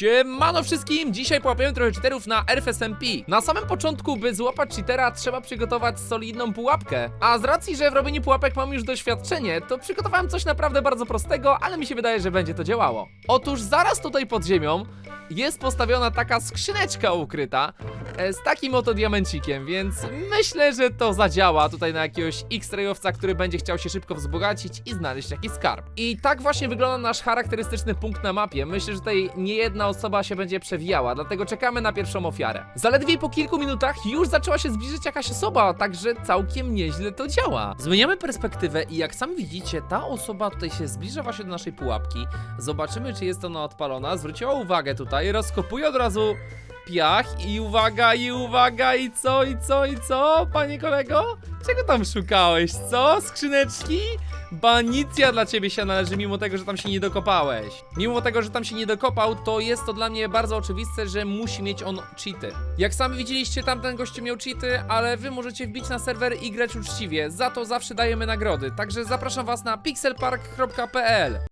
Siemano wszystkim! Dzisiaj połapiemy trochę cheaterów na RFSMP. Na samym początku, by złapać cheatera, trzeba przygotować solidną pułapkę. A z racji, że w robieniu pułapek mam już doświadczenie, to przygotowałem coś naprawdę bardzo prostego, ale mi się wydaje, że będzie to działało. Otóż zaraz tutaj pod ziemią jest postawiona taka skrzyneczka ukryta e, z takim oto diamencikiem, więc myślę, że to zadziała tutaj na jakiegoś X-rayowca, który będzie chciał się szybko wzbogacić i znaleźć jakiś skarb. I tak właśnie wygląda nasz charakterystyczny punkt na mapie. Myślę, że tutaj nie jedna osoba się będzie przewijała, dlatego czekamy na pierwszą ofiarę. Zaledwie po kilku minutach już zaczęła się zbliżyć jakaś osoba, także całkiem nieźle to działa. Zmieniamy perspektywę i jak sami widzicie, ta osoba tutaj się zbliża właśnie do naszej pułapki. Zobaczymy, czy jest ona odpalona. Zwróciła uwagę tutaj, rozkopuje od razu piach i uwaga, i uwaga, i co, i co, i co, panie kolego? Czego tam szukałeś, co? Skrzyneczki? Banicja dla ciebie się należy, mimo tego, że tam się nie dokopałeś. Mimo tego, że tam się nie dokopał, to jest to dla mnie bardzo oczywiste, że musi mieć on cheaty. Jak sami widzieliście, tamten gościu miał cheaty, ale wy możecie wbić na serwer i grać uczciwie. Za to zawsze dajemy nagrody. Także zapraszam was na pixelpark.pl